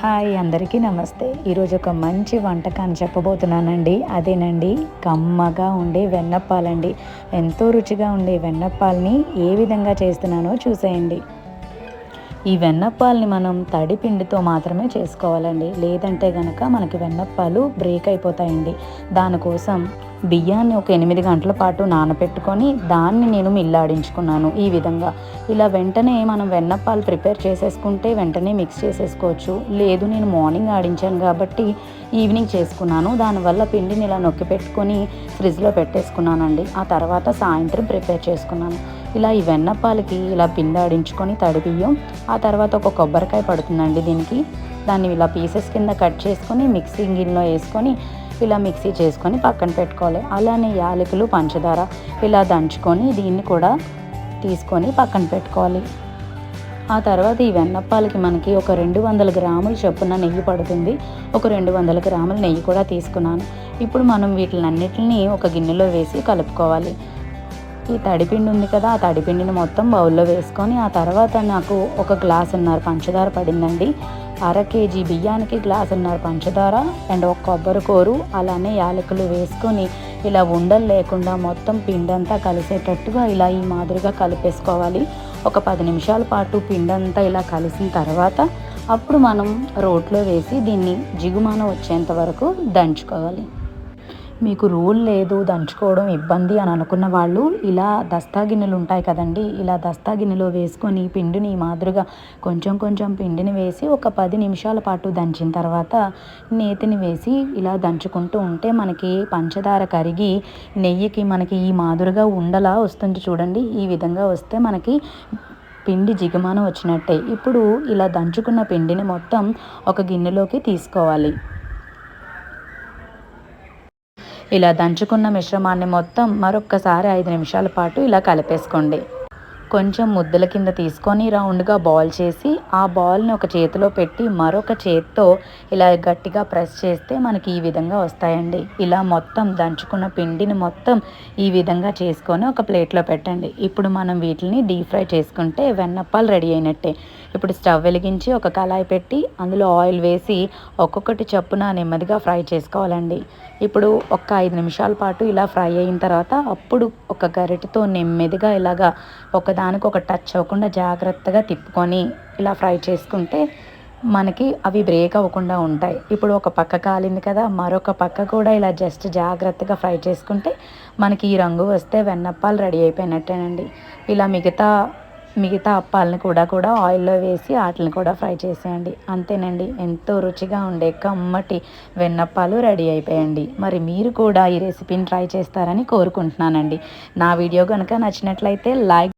Hi అందరికీ నమస్తే. ఈరోజు ఒక మంచి వంటకాన్ని చెప్పబోతున్నానండి. అదేనండి కమ్మగా ఉండే వెన్నప్పాలండి. ఎంతో రుచిగా ఉండే వెన్నప్పాలని ఏ విధంగా చేస్తున్నానో చూసేయండి. ఈ వెన్నప్పాలని మనం తడి పిండితో మాత్రమే చేసుకోవాలండి. లేదంటే కనుక మనకి వెన్నప్పాలు బ్రేక్ అయిపోతాయండి. దానికోసం బియ్యాన్ని ఒక ఎనిమిది గంటల పాటు నానబెట్టుకొని దాన్ని నేను మిల్లాడించుకున్నాను ఈ విధంగా. ఇలా వెంటనే మనం వెన్నప్పాలు ప్రిపేర్ చేసేసుకుంటే వెంటనే మిక్స్ చేసేసుకోవచ్చు. లేదు నేను మార్నింగ్ ఆడించాను కాబట్టి ఈవినింగ్ చేసుకున్నాను. దానివల్ల పిండిని ఇలా నొక్కి పెట్టుకొని ఫ్రిడ్జ్లో పెట్టేసుకున్నానండి. ఆ తర్వాత సాయంత్రం ప్రిపేర్ చేసుకున్నాను. ఇలా ఈ వెన్నప్పాలకి ఇలా పిండి ఆడించుకొని తడిబియ్యం ఆ తర్వాత ఒక కొబ్బరికాయ పడుతుందండి దీనికి. దాన్ని ఇలా పీసెస్ కింద కట్ చేసుకొని మిక్సింగ్ గిన్నెలో వేసుకొని ఇలా మిక్సీ చేసుకొని పక్కన పెట్టుకోవాలి. అలానే యాలకులు పంచదార ఇలా దంచుకొని దీన్ని కూడా తీసుకొని పక్కన పెట్టుకోవాలి. ఆ తర్వాత ఈ వెన్నప్పాలకి మనకి ఒక రెండు వందల గ్రాముల చొప్పున నెయ్యి పడుతుంది. ఒక రెండు వందల గ్రాముల నెయ్యి కూడా తీసుకున్నాను. ఇప్పుడు మనం వీటిలన్నిటిని ఒక గిన్నెలో వేసి కలుపుకోవాలి. ఈ తడిపిండి ఉంది కదా ఆ తడిపిండిని మొత్తం బౌల్లో వేసుకొని ఆ తర్వాత నాకు ఒక గ్లాస్ ఉన్నారు పంచదార పడిందండి. అర కేజీ బియ్యానికి గ్లాస్ ఉన్నారు పంచదార అండ్ ఒక కొబ్బరి కూరు అలానే యాలకులు వేసుకొని ఇలా ఉండలు లేకుండా మొత్తం పిండంతా కలిసేటట్టుగా ఇలా ఈ మాదిరిగా కలిపేసుకోవాలి. ఒక పది నిమిషాల పాటు పిండంతా ఇలా కలిసిన తర్వాత అప్పుడు మనం రోట్లో వేసి దీన్ని జిగుమాన వచ్చేంత వరకు దంచుకోవాలి. మీకు రూల్ లేదు దంచుకోవడం ఇబ్బంది అని అనుకున్న వాళ్ళు ఇలా దస్తా గిన్నెలు ఉంటాయి కదండి. ఇలా దస్తా గిన్నెలో వేసుకొని పిండిని మాదిరిగా కొంచెం కొంచెం పిండిని వేసి ఒక పది నిమిషాల పాటు దంచిన తర్వాత నేతిని వేసి ఇలా దంచుకుంటూ ఉంటే మనకి పంచదార కరిగి నెయ్యికి మనకి ఈ మాదిరిగా ఉండలా వస్తుంది చూడండి. ఈ విధంగా వస్తే మనకి పిండి జిగమానం వచ్చినట్టే. ఇప్పుడు ఇలా దంచుకున్న పిండిని మొత్తం ఒక గిన్నెలోకి తీసుకోవాలి. ఇలా దంచుకున్న మిశ్రమాన్ని మొత్తం మరొక్కసారి ఐదు నిమిషాల పాటు ఇలా కలిపేసుకోండి. కొంచెం ముద్దల కింద తీసుకొని రౌండ్గా బాల్ చేసి ఆ బాల్ని ఒక చేతిలో పెట్టి మరొక చేత్తో ఇలా గట్టిగా ప్రెస్ చేస్తే మనకి ఈ విధంగా వస్తాయండి. ఇలా మొత్తం దంచుకున్న పిండిని మొత్తం ఈ విధంగా చేసుకొని ఒక ప్లేట్లో పెట్టండి. ఇప్పుడు మనం వీటిని డీప్ ఫ్రై చేసుకుంటే వెన్నప్పాలు రెడీ అయినట్టే. ఇప్పుడు స్టవ్ వెలిగించి ఒక కళాయి పెట్టి అందులో ఆయిల్ వేసి ఒక్కొక్కటి చప్పున నెమ్మదిగా ఫ్రై చేసుకోవాలండి. ఇప్పుడు ఒక ఐదు నిమిషాల పాటు ఇలా ఫ్రై అయిన తర్వాత అప్పుడు ఒక గరిటెతో నెమ్మదిగా ఇలాగా ఒక ఒకదానికి ఒక టచ్ అవ్వకుండా జాగ్రత్తగా తిప్పుకొని ఇలా ఫ్రై చేసుకుంటే మనకి అవి బ్రేక్ అవ్వకుండా ఉంటాయి. ఇప్పుడు ఒక పక్క కాలింది కదా మరొక పక్క కూడా ఇలా జస్ట్ జాగ్రత్తగా ఫ్రై చేసుకుంటే మనకి ఈ రంగు వస్తే వెన్నప్పాలు రెడీ అయిపోయినట్టేనండి. ఇలా మిగతా మిగతా అప్పాలను కూడా కూడా ఆయిల్లో వేసి వాటిని కూడా ఫ్రై చేసేయండి. అంతేనండి ఎంతో రుచిగా ఉండే కమ్మటి వెన్నప్పాలు రెడీ అయిపోయండి. మరి మీరు కూడా ఈ రెసిపీని ట్రై చేస్తారని కోరుకుంటున్నానండి. నా వీడియో కనుక నచ్చినట్లయితే లైక్